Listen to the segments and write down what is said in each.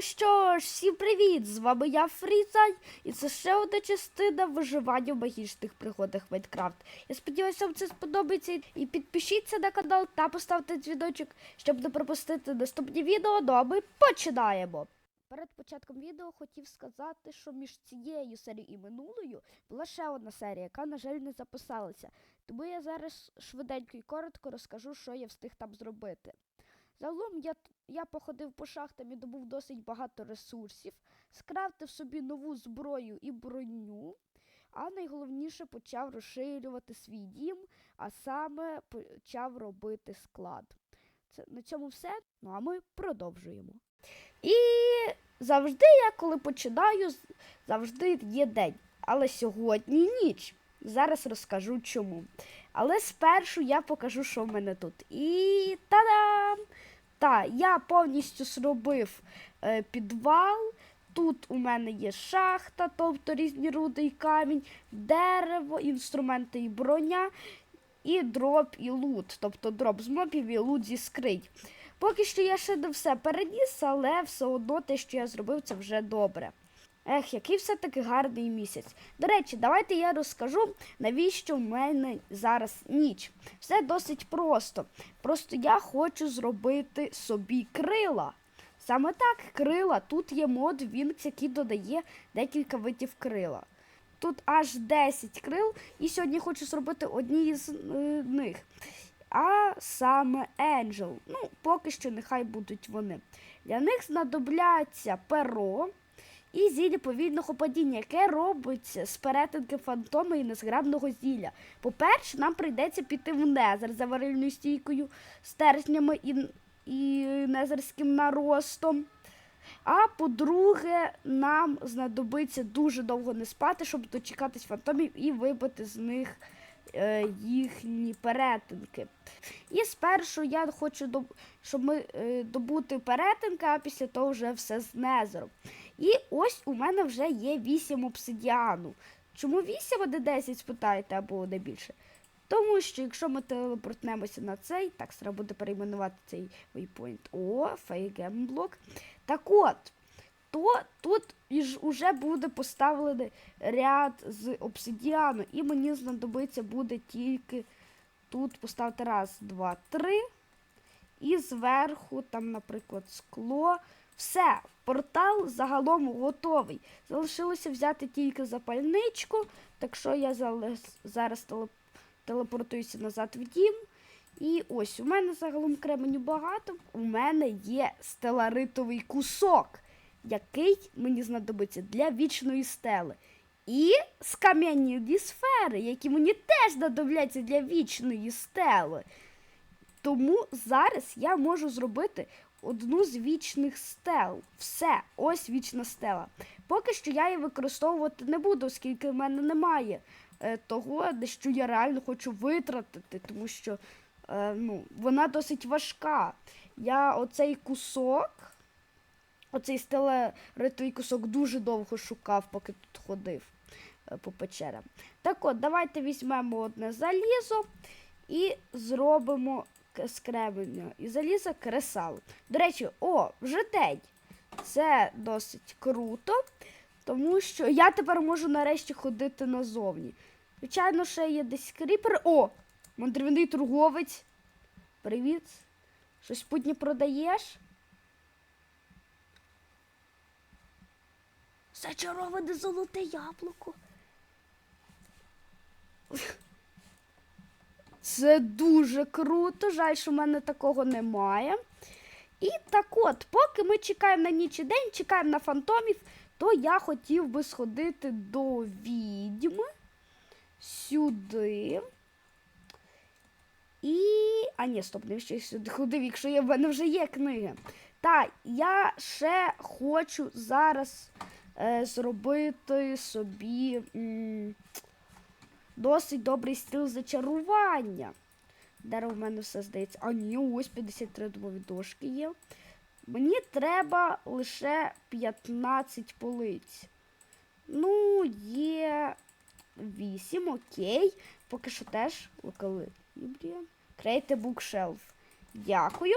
Ну що ж, всім привіт! З вами я Фрізай, і це ще одна частина виживання в магічних пригодах Майнкрафт. Я сподіваюся, вам це сподобається. І підпишіться на канал та поставте дзвіночок, щоб не пропустити наступні відео. Ну а ми починаємо. Перед початком відео хотів сказати, що між цією серією і минулою була ще одна серія, яка, на жаль, не записалася. Тому я зараз швиденько і коротко розкажу, що я встиг там зробити. Загалом я, я походив по шахтам і добув досить багато ресурсів, скрафтив собі нову зброю і броню, а найголовніше почав розширювати свій дім, а саме почав робити склад. Це, на цьому все. Ну а ми продовжуємо. І завжди я, коли починаю, завжди є день. Але сьогодні ніч. Зараз розкажу чому. Але спершу я покажу, що в мене тут. І та-дам! Та, я повністю зробив е, підвал. Тут у мене є шахта, тобто різні руди і камінь, дерево, інструменти і броня, і дроп і лут, тобто дроп з мобів і лут зі скринь. Поки що я ще не все переніс, але все одно те, що я зробив, це вже добре. Ех, який все-таки гарний місяць. До речі, давайте я розкажу, навіщо в мене зараз ніч. Все досить просто. Просто я хочу зробити собі крила. Саме так, крила. Тут є мод Wings, який додає декілька видів крила. Тут аж 10 крил, і сьогодні хочу зробити одні з е, них. А саме Angel. Ну, поки що нехай будуть вони. Для них знадобляться перо і зілля повільного падіння, яке робиться з перетинки фантома і незграбного зілля. По-перше, нам прийдеться піти в незер за варильною стійкою, стержнями і, і незерським наростом. А по-друге, нам знадобиться дуже довго не спати, щоб дочекатись фантомів і вибити з них е, їхні перетинки. І спершу я хочу, щоб ми е, добути перетинки, а після того вже все з незером. І ось у мене вже є 8 обсидіану. Чому 8, а не 10, спитаєте, або не більше? Тому що якщо ми телепортнемося на цей, так треба буде перейменувати цей waypoint. О, фейгемблок. Так от, то тут уже буде поставлений ряд з обсидіану, і мені знадобиться буде тільки тут поставити раз, два, три. І зверху, там, наприклад, скло. Все, портал загалом готовий. Залишилося взяти тільки запальничку, так що я зараз телепортуюся назад в дім. І ось у мене загалом кременю багато. У мене є стеларитовий кусок, який мені знадобиться для вічної стели. І скам'яні сфери, які мені теж знадобляться для вічної стели. Тому зараз я можу зробити одну з вічних стел. Все, ось вічна стела. Поки що я її використовувати не буду, оскільки в мене немає е, того, що я реально хочу витратити, тому що е, ну, вона досить важка. Я оцей кусок, оцей стелеритовий кусок дуже довго шукав, поки тут ходив е, по печерам. Так от, давайте візьмемо одне залізо і зробимо к- і заліза кресал. До речі, о, вже день. Це досить круто, тому що я тепер можу нарешті ходити назовні. Звичайно, ще є десь кріпер. О! Мандрівний торговець. Привіт. Щось путнє продаєш? Зачароване золоте яблуко. Це дуже круто. Жаль, що в мене такого немає. І так от, поки ми чекаємо на ніч і день, чекаємо на фантомів, то я хотів би сходити до відьми сюди. І. А ні, стоп, не ще сюди ходив, якщо є, в мене вже є книги. Та, я ще хочу зараз е, зробити собі м, досить добрий стіл зачарування. Дерево в мене все здається. А ні, ось 53 дубові дошки є. Мені треба лише 15 полиць. Ну, є 8, окей. Поки що теж локалібрія. Create a bookshelf. Дякую.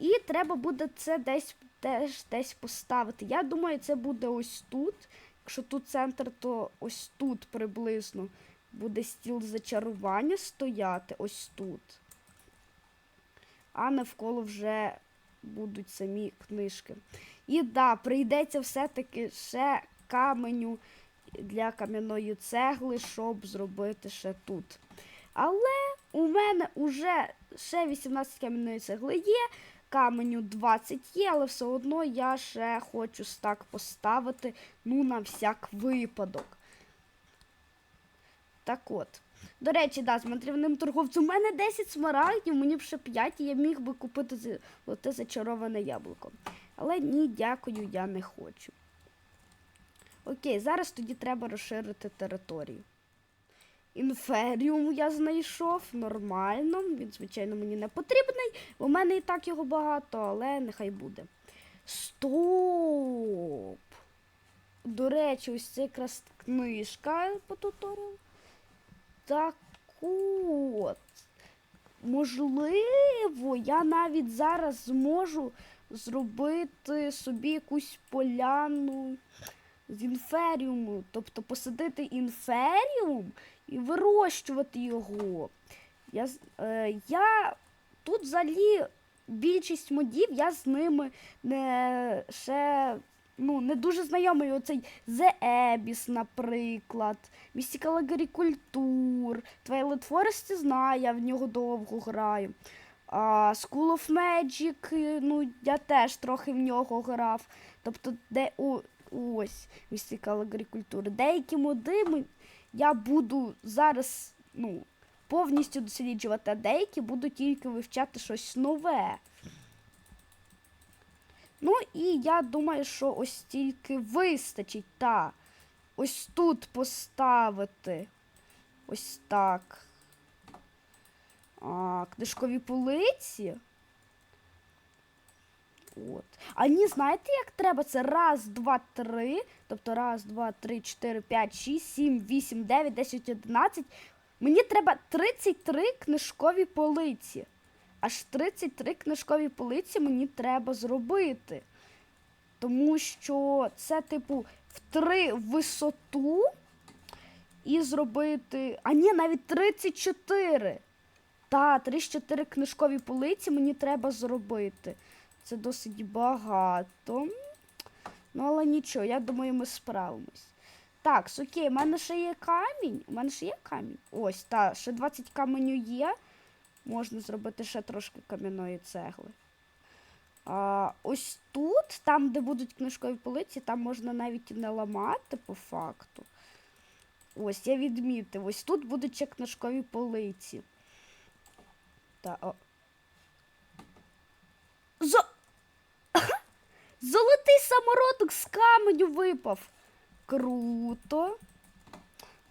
І треба буде це десь теж десь поставити. Я думаю, це буде ось тут. Якщо тут центр, то ось тут приблизно буде стіл зачарування стояти, ось тут. А навколо вже будуть самі книжки. І да, прийдеться все-таки ще каменю для кам'яної цегли, щоб зробити ще тут. Але у мене вже ще 18 кам'яної цегли є, каменю 20 є, але все одно я ще хочу стак поставити, ну, на всяк випадок. Так от. До речі, да, з мандрівним торговцем. У мене 10 смарагдів, мені ще 5, і я міг би купити золоте зачароване яблуко. Але ні, дякую, я не хочу. Окей, зараз тоді треба розширити територію. Інферіум я знайшов нормально. Він, звичайно, мені не потрібний. в мене і так його багато, але нехай буде. Стоп! До речі, ось це якраз книжка по туторіалу. Так от. Можливо, я навіть зараз зможу зробити собі якусь поляну з інферіуму. Тобто посадити інферіум і вирощувати його. Я, е, я тут взагалі більшість модів, я з ними не ще ну, не дуже знайомий. Оцей The Abyss, наприклад, Mystical Agriculture, Twilight Forest знаю, я в нього довго граю. А, School of Magic, е, ну, я теж трохи в нього грав. Тобто, де о, ось Mystical Agriculture. Деякі моди ми- я буду зараз ну, повністю досліджувати, а деякі буду тільки вивчати щось нове. Ну і я думаю, що ось тільки вистачить, та. Ось тут поставити. Ось так. А, книжкові полиці. От. А ні, знаєте, як треба? Це раз, два, три. Тобто раз, два, три, чотири, п'ять, шість, сім, вісім, дев'ять, десять, одинадцять. Мені треба 33 книжкові полиці. Аж 33 книжкові полиці мені треба зробити. Тому що це, типу, в три висоту і зробити. А ні, навіть 34. Та, 34 книжкові полиці мені треба зробити. Це досить багато. Ну, але нічого, я думаю, ми справимось. Так, окей, у мене ще є камінь. У мене ще є камінь. Ось, так, ще 20 каменю є. Можна зробити ще трошки кам'яної цегли. А, ось тут, там, де будуть книжкові полиці, там можна навіть і не ламати по факту. Ось, я відмітив. Ось тут будуть ще книжкові полиці. Та, о. Зо... Золотий самородок з каменю випав. Круто.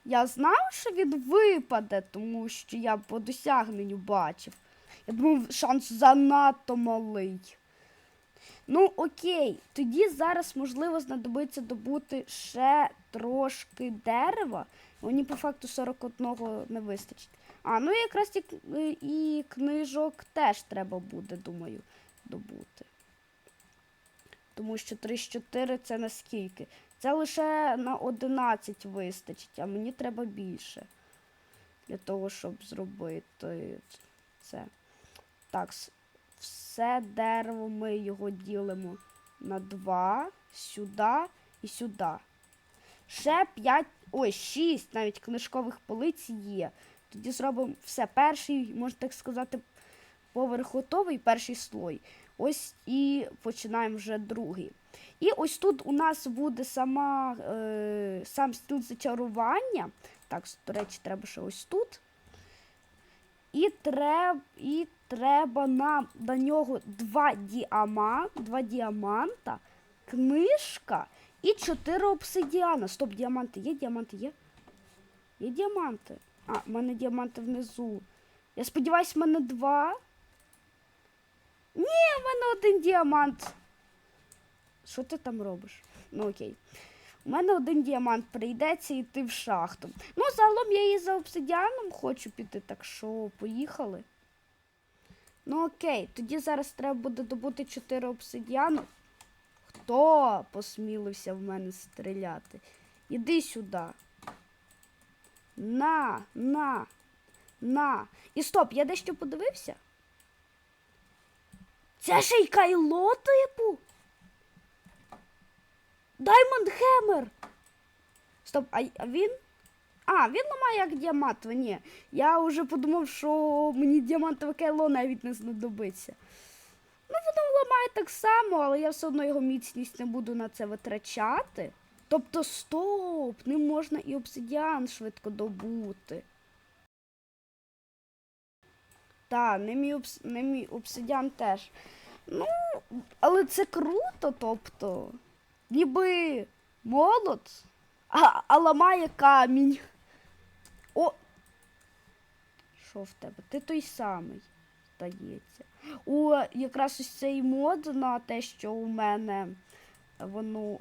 Я знав, що він випаде, тому що я по досягненню бачив. Я думав, шанс занадто малий. Ну, окей, тоді зараз, можливо, знадобиться добути ще трошки дерева. Мені по факту 41 не вистачить. А, ну і якраз і, і книжок теж треба буде, думаю, добути. Тому що 3-4 це наскільки? Це лише на 11 вистачить, а мені треба більше. Для того, щоб зробити це. Так, все дерево ми його ділимо на 2, сюди і сюди. Ще 5, ой, 6 навіть книжкових полиць є. Тоді зробимо все. Перший, можна так сказати, поверх готовий, перший слой. Ось і починаємо вже другий. І ось тут у нас буде сама, е, сам стіл зачарування. Так, до речі, треба ще ось тут. І треба, і треба нам на нього два, діама, два діаманта, книжка і чотири обсидіана. Стоп, діаманти є? Діаманти є? Є діаманти. А, в мене діаманти внизу. Я сподіваюся, в мене два. Ні, в мене один діамант. Що ти там робиш? Ну окей. У мене один діамант прийдеться йти в шахту. Ну, загалом я і за обсидіаном хочу піти, так що поїхали. Ну окей, тоді зараз треба буде добути 4 обсидіану. Хто посмілився в мене стріляти? Іди сюди. На, на, на. І стоп, я дещо подивився. Це ще й кайло, типу. Даймонд Хеммер. Стоп, а, він? А, він ламає як діамантове. Ні. Я вже подумав, що мені діамантове кайло навіть не знадобиться. Ну, воно ламає так само, але я все одно його міцність не буду на це витрачати. Тобто, стоп, ним можна і обсидіан швидко добути. Та, ним і, обс... ним і обсидіан теж. Ну, але це круто, тобто. Ніби молот, а, а ламає камінь. О! Що в тебе? Ти той самий, здається. О, якраз ось цей мод на те, що у мене воно.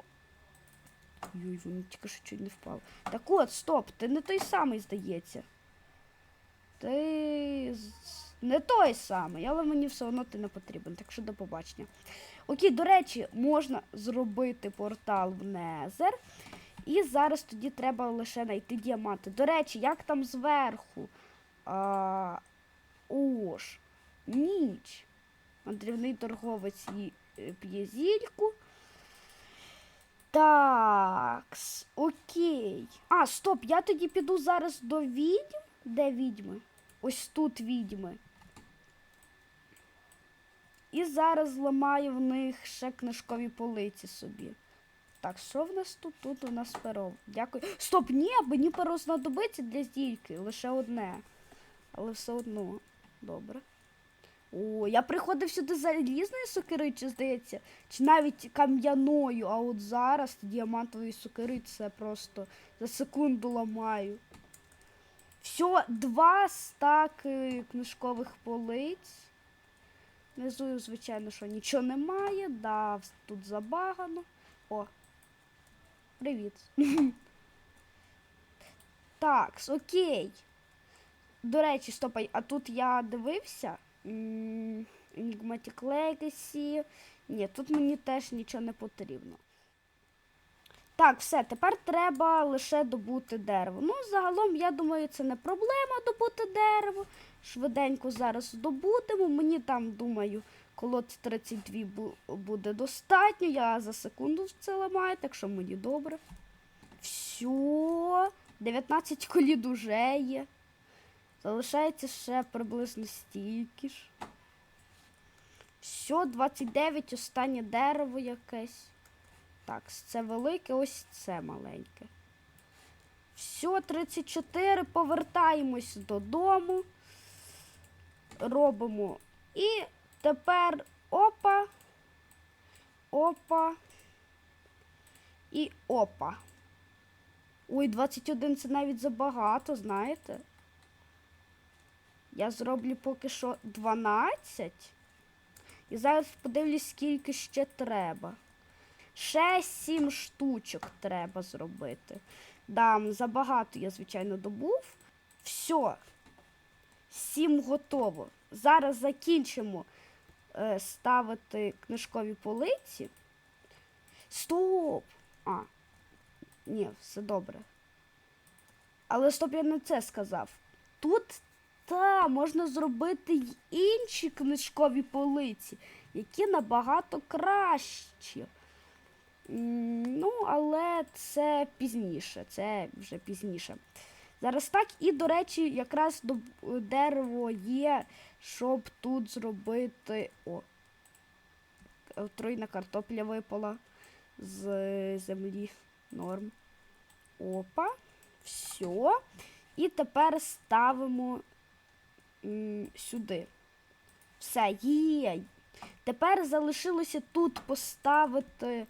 Йой, воно тільки що чуть не впало. Так от, стоп, ти не той самий, здається. Ти не той самий, але мені все одно ти не потрібен, так що до побачення. Окей, до речі, можна зробити портал в Незер. І зараз тоді треба лише знайти діаманти. До речі, як там зверху? А, Ош, ніч. Мандрівний торговець е, п'є зільку. Такс, окей. А, стоп, я тоді піду зараз до відьм. Де відьми? Ось тут відьми. І зараз зламаю в них ще книжкові полиці собі. Так, що в нас тут? Тут у нас перо. Дякую. Стоп, ні, мені перо знадобиться для здійки. Лише одне. Але все одно. Добре. О, я приходив сюди залізною сокири, чи здається, чи навіть кам'яною, а от зараз діамантової сокири це просто за секунду ламаю. Все, два стаки книжкових полиць. Внизу, звичайно, що нічого немає. Да, тут забагано. О. Привіт. Так, окей. До речі, стопай, а тут я дивився. Enigmatic Legacy. Ні, тут мені теж нічого не потрібно. Так, все, тепер треба лише добути дерево. Ну, загалом, я думаю, це не проблема добути дерево. Швиденько зараз добудемо. Мені там, думаю, колод 32 буде достатньо. Я за секунду це ламаю, так що мені добре. Все, 19 колід уже є. Залишається ще приблизно стільки ж. Все, 29, останнє дерево якесь. Так, це велике, ось це маленьке. Все, 34, повертаємось додому. Робимо. І тепер опа. Опа. І опа. Ой, 21 це навіть забагато, знаєте? Я зроблю поки що 12. І зараз подивлюсь, скільки ще треба. Ще 7 штучок треба зробити. Да, забагато я, звичайно, добув. Все. 7 готово. Зараз закінчимо е, ставити книжкові полиці. Стоп! А, ні, все добре. Але стоп, я не це сказав. Тут та можна зробити й інші книжкові полиці, які набагато кращі. Ну, але це пізніше. Це вже пізніше. Зараз так, і, до речі, якраз до дерево є, щоб тут зробити. О, отруйна картопля випала з землі. Норм. Опа. Все. І тепер ставимо сюди. Все, є. Тепер залишилося тут поставити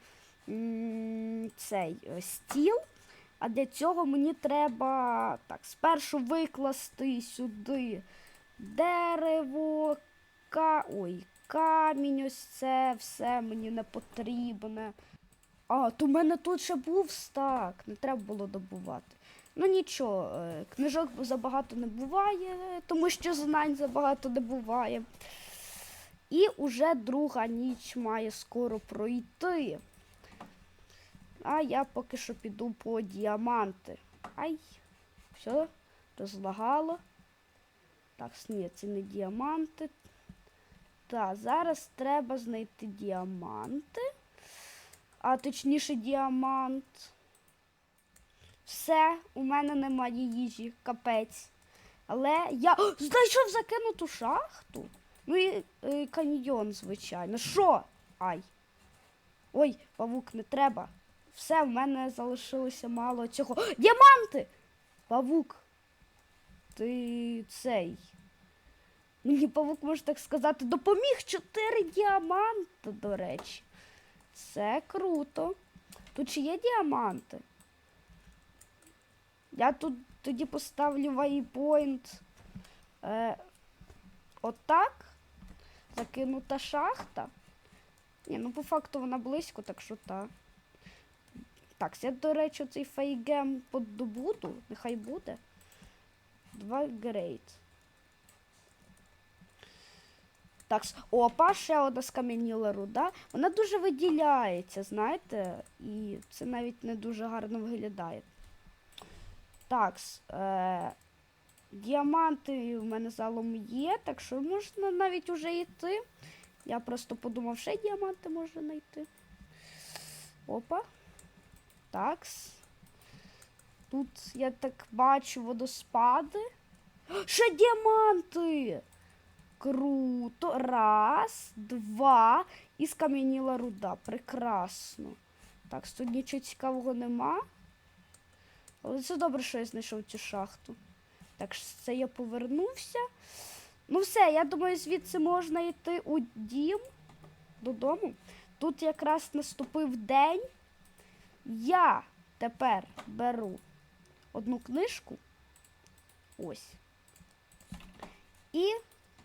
цей е, стіл. А для цього мені треба так, спершу викласти сюди дерево, ка... Ой, камінь, ось це все мені не потрібне. А, то в мене тут ще був стак, не треба було добувати. Ну нічого, е, книжок забагато не буває, тому що знань забагато не буває. І уже друга ніч має скоро пройти. А я поки що піду по діаманти. Ай, все, розлагало. Так, ні, це не діаманти. Так, зараз треба знайти діаманти. А точніше діамант. Все, у мене немає їжі, капець. Але я О, знайшов закинуту шахту. Ну і е, каньйон, звичайно. Що? Ай. Ой, павук, не треба. Все, в мене залишилося мало цього. Діаманти! Павук. Ти цей. Мені павук, може так сказати, допоміг чотири діаманти, до речі. Це круто. Тут ще є діаманти. Я тут тоді поставлю вайпойнт. Е, отак. Закинута шахта. Ні, ну по факту вона близько, так що так. Так, я, до речі, цей фейгем подобуду. Нехай буде. Два грейт. Так, опа, ще одна скам'яніла руда. Вона дуже виділяється, знаєте, і це навіть не дуже гарно виглядає. Так, е, діаманти в мене залом є, так що можна навіть уже йти. Я просто подумав, ще діаманти можна знайти. Опа. Такс. Тут я так бачу водоспади. Ще діаманти! Круто. Раз, два. І скам'яніла руда. Прекрасно. Так, тут нічого цікавого нема. Але це добре, що я знайшов цю шахту. Так, це я повернувся. Ну все, я думаю, звідси можна йти у дім додому. Тут якраз наступив день. Я тепер беру одну книжку. Ось. І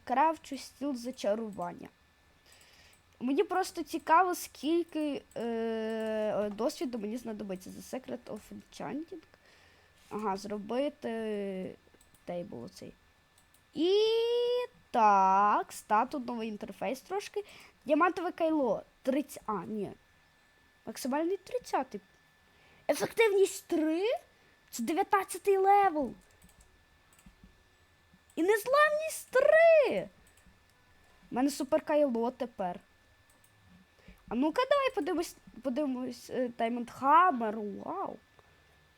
кравчу стіл зачарування. Мені просто цікаво, скільки е, досвіду мені знадобиться. The Secret of Enchanting. Ага, зробити тейбл оцей. І так, стату новий інтерфейс трошки. Діамантове кайло. 30. А, ні. Максимальний 30. Ефективність 3? Це 19 левел. І незламність 3. У мене супер кайло тепер. А ну-ка, давай подивимось, подивимось е, Diamond Hammer. Вау.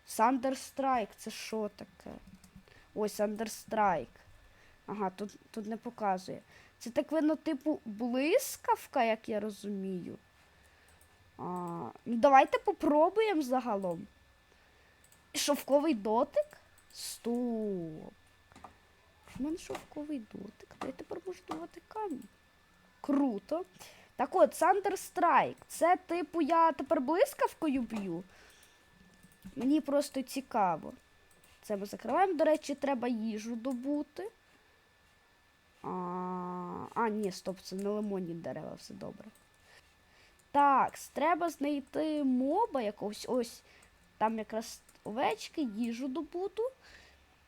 Thunderstrike, це що таке? Ось Thunderstrike. Ага, тут, тут не показує. Це так видно, типу, блискавка, як я розумію. Ну, давайте попробуємо загалом. Шовковий дотик? Стоп. В мене шовковий дотик. Де тепер можу давати камінь? Круто. Так от, Thunderstrike. Це, типу, я тепер блискавкою б'ю. Мені просто цікаво. Це ми закриваємо. До речі, треба їжу добути. А, а ні, стоп, це не лимонні дерева, все добре. Так, треба знайти моба якогось. Ось. Там якраз овечки, їжу добуту.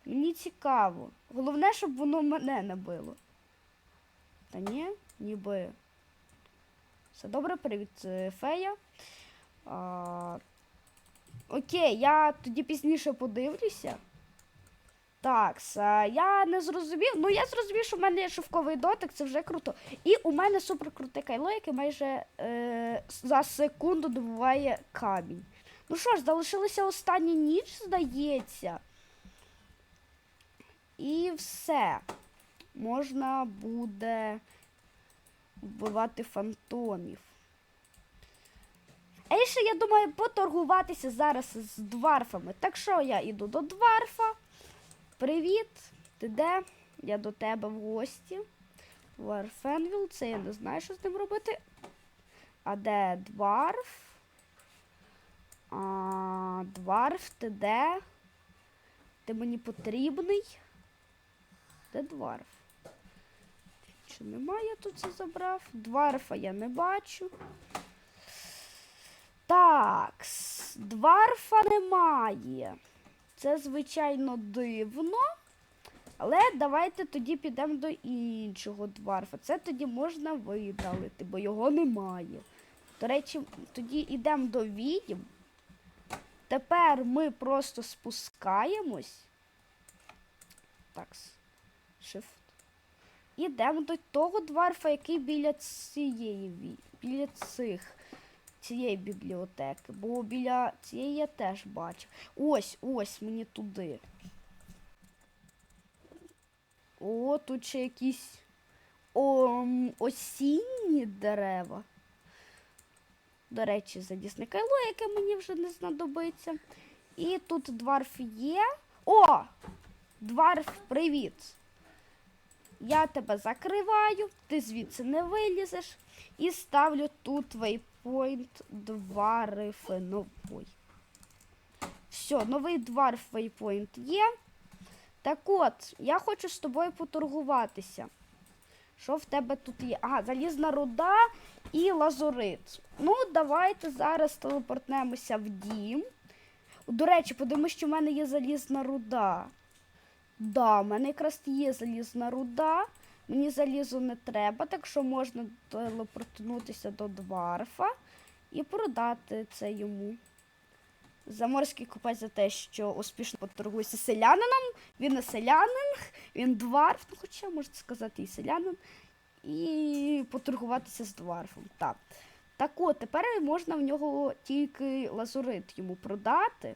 Мені цікаво. Головне, щоб воно мене не било. Та ні, ніби. Все добре, привіт, е, фея. А, окей, я тоді пізніше подивлюся. Так, я не зрозумів. Ну, я зрозумів, що в мене є шовковий дотик, це вже круто. І у мене супер круте кайло, яке майже е, за секунду добуває камінь. Ну що ж, залишилася остання ніч, здається. І все. Можна буде вбивати фантомів. А ще, я думаю, поторгуватися зараз з дварфами. Так що я йду до дварфа. Привіт, ти де? Я до тебе в гості. Варфенвіл, це я не знаю, що з ним робити. А де дварф? А, дварф, ти де? Ти мені потрібний? Де дварф? Чи немає я тут це забрав? Дварфа я не бачу. Так, дварфа немає. Це, звичайно, дивно. Але давайте тоді підемо до іншого дварфа. Це тоді можна видалити, бо його немає. До речі, тоді йдемо до відьм. Тепер ми просто спускаємось. Так. Shift. Ідемо до того дварфа, який біля цієї біля цих цієї бібліотеки. Бо біля цієї я теж бачив. Ось, ось мені туди. О, тут ще якісь о, осінні дерева. До речі, залізне кайло, яке мені вже не знадобиться. І тут дварф є. О! Дварф, привіт! Я тебе закриваю, ти звідси не вилізеш. І ставлю тут вейпойнт дварифи новий. Все, новий дварф вейпойнт є. Так от, я хочу з тобою поторгуватися. Що в тебе тут є? Ага, залізна руда і лазурит. Ну, давайте зараз телепортнемося в дім. До речі, подивимось, що в мене є залізна руда. Да, в мене якраз є залізна руда. Мені залізу не треба, так що можна телепортнутися до дварфа і продати це йому. Заморський купець за те, що успішно поторгується селянином. Він не селянин, він дварф, ну хоча можна сказати і селянин. І поторгуватися з дварфом. Так. Так от, тепер можна в нього тільки лазурит йому продати.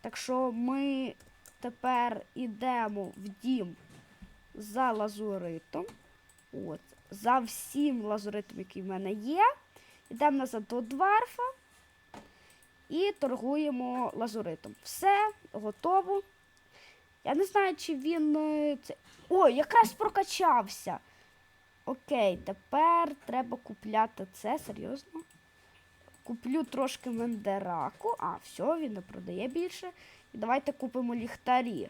Так що ми тепер йдемо в дім за лазуритом. От, за всім лазуритом, який в мене є. Йдемо назад до дварфа і торгуємо лазуритом. Все, готово. Я не знаю, чи він. е. Ой, якраз прокачався. Окей, тепер треба купляти це, серйозно. Куплю трошки мендераку. А, все, він не продає більше. І давайте купимо ліхтарі.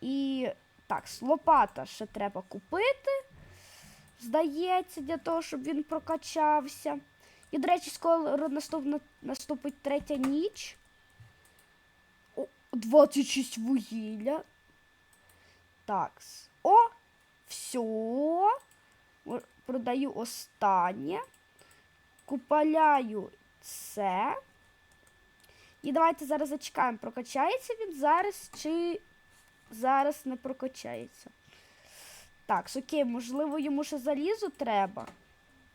І так, лопата ще треба купити. Здається, для того, щоб він прокачався. І, до речі, скоро наступна, наступить третя ніч. О, 26 вугілля. Так. О! Все. Продаю останнє. Купаляю це. І давайте зараз зачекаємо, прокачається він зараз чи зараз не прокачається. Так, окей, можливо, йому ще залізу треба.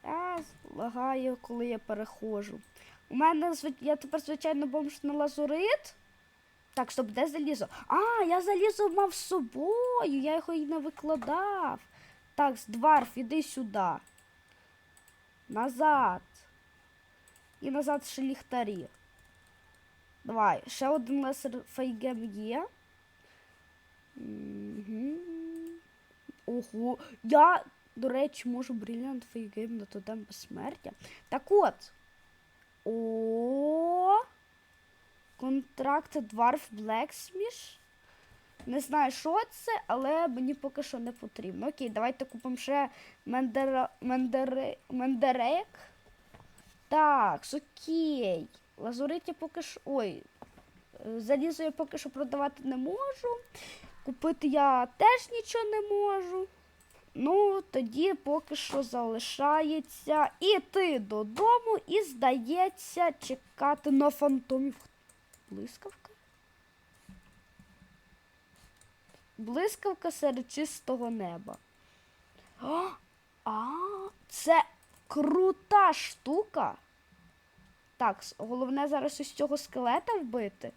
Я лагаю, коли я перехожу. У мене я тепер, звичайно, бомж на лазурит. Так, стоп, де залізо? А, я залізо мав з собою, я його і не викладав. Так, дварф, іди сюди. Назад. І назад ще ліхтарі. Давай, ще один лесер фейгем є. Мгм. Ого, я, до речі, можу брилянт фейгейм на тотем безсмертя. Так от. О. Контракт Dwarf Blacksmith. Не знаю, що це, але мені поки що не потрібно. Окей, давайте купимо ще мендера... мендере... мендерек. Так, окей. Лазурит я поки що. Ой. е, Залізо я поки що продавати не можу. Купити я теж нічого не можу. Ну, тоді поки що залишається іти додому і, здається, чекати на фантомів. Блискавка? Блискавка серед чистого неба. А, а, це крута штука. Так, головне зараз ось цього скелета вбити.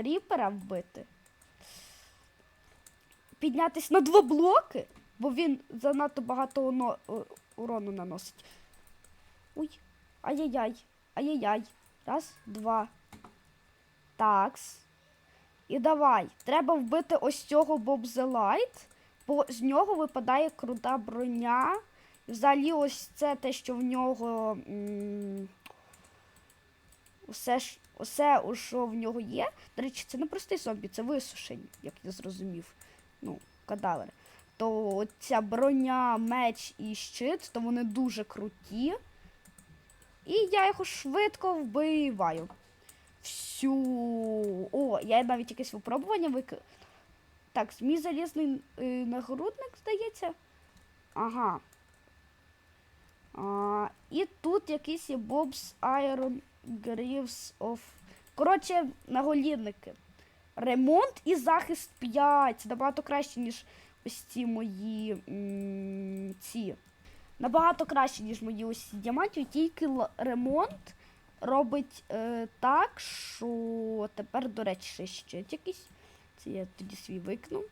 Кріпера вбити. Піднятись на два блоки, бо він занадто багато оно- урону наносить. Ой, ай-яй-яй, ай-яй-яй. Раз, два. Такс. І давай. Треба вбити ось цього Light, бо з нього випадає крута броня. Взагалі, ось це те, що в нього. м, Усе, ж, усе, що в нього є. До речі, це не простий зомбі, це висушені, як я зрозумів. Ну, кадавери. То ця броня, меч і щит, то вони дуже круті. І я його швидко вбиваю. Всю. О, я навіть якесь випробування вик... Так, мій залізний е, нагрудник, здається. Ага. А, і тут якийсь є Bob's Iron Greaves of. Коротше, наголінники. Ремонт і захист 5. Це набагато краще, ніж ось ці мої м, ці. Набагато краще, ніж мої ось ці діамантів, тільки ремонт робить е, так, що тепер, до речі, ще якийсь. Це я тоді свій викну.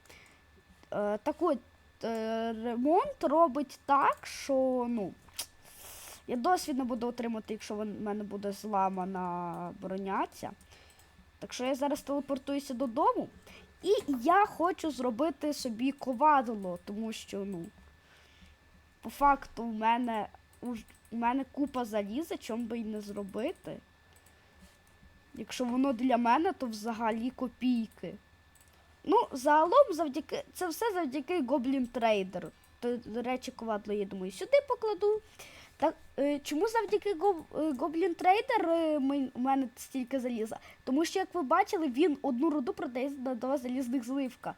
Е, так от, е, ремонт робить так, що ну, я досвід не буду отримати, якщо в мене буде зламана броня ця. Так що я зараз телепортуюся додому. І я хочу зробити собі ковадло, тому що, ну, по факту, в мене, у мене купа заліза, чому би і не зробити. Якщо воно для мене, то взагалі копійки. Ну, загалом, завдяки, це все завдяки Goblin Trader. До речі, ковадло, я думаю, сюди покладу. Так, е, чому завдяки Гоб- Goblin Trader е, ми, у мене стільки заліза? Тому що, як ви бачили, він одну руду продає на два залізних зливка.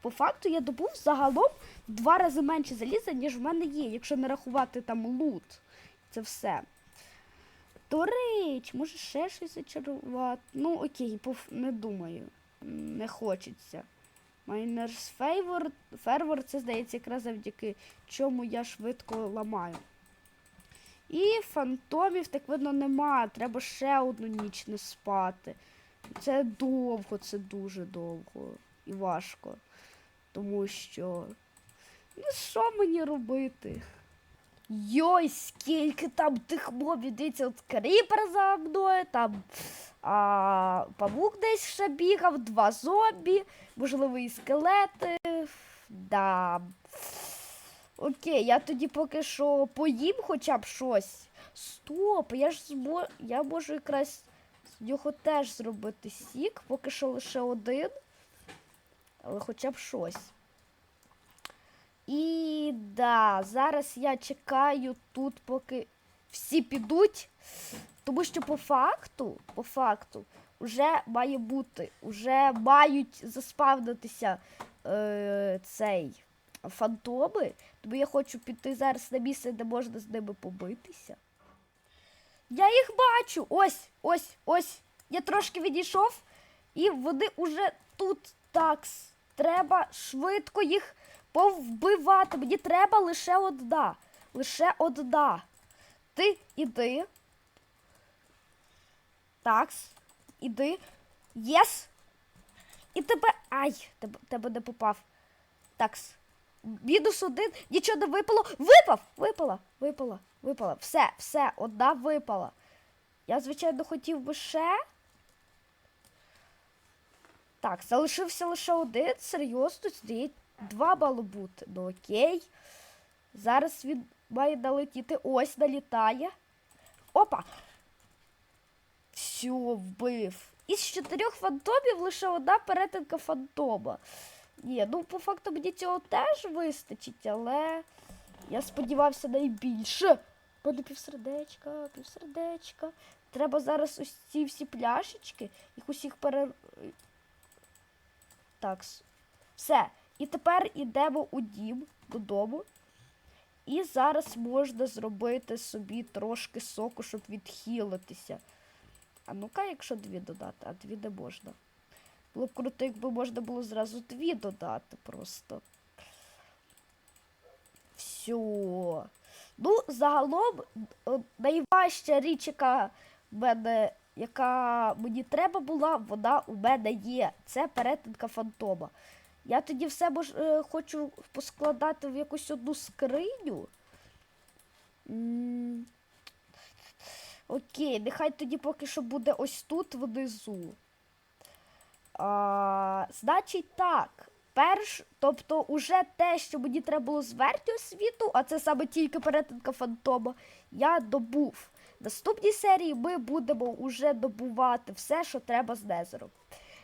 По факту я добув загалом два рази менше заліза, ніж в мене є, якщо не рахувати там лут. Це все. До речі, може ще щось зачарувати. Ну, окей, не думаю. Не хочеться. Майнерс Fervor, це здається якраз завдяки чому я швидко ламаю. І фантомів, так видно, нема. Треба ще одну ніч не спати. Це довго, це дуже довго і важко. Тому що. Ну, що мені робити? Йой, скільки там тих мобів, дивіться, от кріпер за мною, там а, павук десь ще бігав, два зомбі, можливо, і скелети. Да. Окей, я тоді поки що поїм хоча б щось. Стоп, я ж змо... я можу якраз з нього теж зробити сік, поки що лише один. Але хоча б щось. І да, зараз я чекаю тут, поки всі підуть. Тому що по факту, по факту, вже має бути, вже мають заспавнитися е, цей фантоми. Тому я хочу піти зараз на місце, де можна з ними побитися. Я їх бачу. Ось, ось, ось. Я трошки відійшов, і вони уже тут такс. Треба швидко їх повбивати. Мені треба лише одна. Лише одна. Ти іди. Такс. Іди. Єс. І тебе. Ай! Тебе, тебе не попав. Такс. Мінус один. Нічого не випало. Випав! Випала, випала, випала. Все, все, одна випала. Я, звичайно, хотів би ще. Так, залишився лише один. Серйозно, сюди два мало бути. Ну окей. Зараз він має налетіти. Ось налітає. Опа! Все, вбив. Із чотирьох фантомів лише одна перетинка фантома. Ні, ну по факту мені цього теж вистачить, але я сподівався найбільше. Буде півсердечка, півсердечка. Треба зараз ось ці всі пляшечки, їх усіх пере. Так. Все. І тепер йдемо у дім додому. І зараз можна зробити собі трошки соку, щоб відхилитися. А ну-ка, якщо дві додати, а дві не можна. Було б круто, якби можна було зразу дві додати просто. Все. Ну, загалом, найважча річ, яка в мене, яка мені треба була, вона у мене є. Це перетинка фантома. Я тоді все мож, е, хочу поскладати в якусь одну скриню. Окей, нехай тоді поки що буде ось тут внизу. А, значить так. Перш, тобто, уже те, що мені треба було з верхнього світу, а це саме тільки перетинка фантома, я добув. Наступній серії ми будемо уже добувати все, що треба з Незером.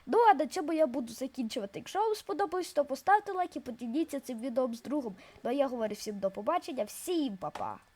Ну, а на цьому я буду закінчувати. Якщо вам сподобалось, то поставте лайк і поділіться цим відео з другом. Ну а я говорю всім до побачення, всім па-па!